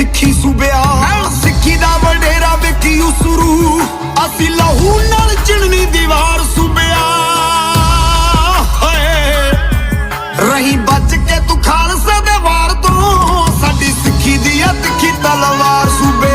ਸਿੱਖੀ ਸੂਬਿਆ। ਸਿੱਖੀ ਦਾ ਵਡੇਰਾ ਵੇਖੀ ਉਸਰੂ। ਅਸੀਂ ਲਹੂ ਨਾਲ ਚਿਣਨੀ ਦੀਵਾਰ ਸੂਬਿਆ। ਹਏ, ਰਹੀ ਬਚ ਕੇ ਤੂੰ ਖਾਲਸਾ ਦੇ ਵਾਰ ਤੋਂ। ਸਾਡੀ ਸਿੱਖੀ ਦੀ ਤਿੱਖੀ ਤਲਵਾਰ ਸੂਬਿਆ।